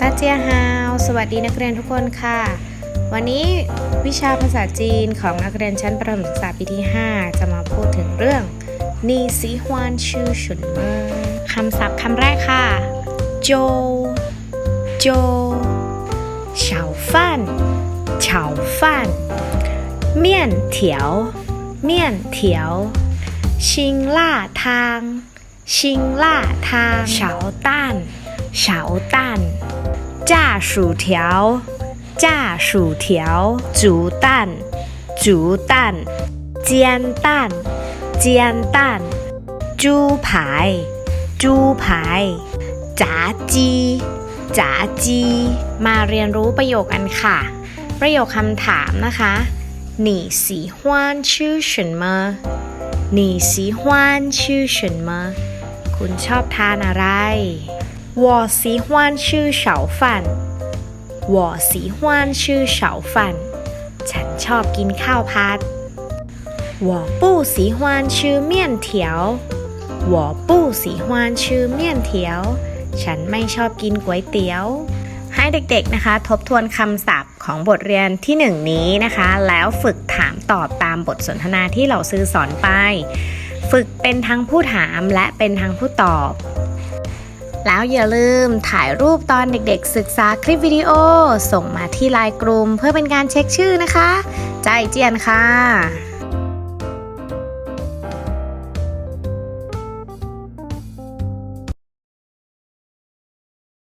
ตาเจียฮาว สวัสดีนักเรียนทุกคนค่ะ วันนี้วิชาภาษาจีนของนักเรียนชั้นประถมศึกษาปีที่ 5 จะมาพูดถึงเรื่องนีซีฮวานชื่อฉุนเมอคำศัพท์คำแรกค่ะ โจ โจเฉาฟันเฉาฟันเมี่ยนเถียวเมี่ยนเถียว ชิงล่าทาง ชิงล่าทางเฉาต้านเฉาต้าน 炸薯条炸薯条煮蛋煮蛋煎蛋煎蛋猪排猪排炸鸡炸鸡มาเรียนรู้ประโยคกันค่ะ ประโยคคำถามนะคะ你喜欢吃什么你喜欢吃什么คุณชอบทานอะไร 我喜欢吃小饭我喜欢吃小饭ฉันชอบกินข้าวผัด我不喜欢吃面条我不喜欢吃面条ฉันไม่ชอบกินก๋วยเตี๋ยว ให้เด็กๆนะคะ ทบทวนคำศัพท์ของบทเรียนที่หนึ่งนี้นะคะ แล้วฝึกถามตอบตามบทสนทนาที่เราซื้อสอนไป ฝึกเป็นทั้งผู้ถามและเป็นทั้งผู้ตอบ แล้วอย่าลืมถ่ายรูปตอนเด็กๆ ศึกษาคลิปวิดีโอ ส่งมาที่ไลน์กลุ่มเพื่อเป็นการเช็คชื่อนะคะ ใจเจียนค่ะ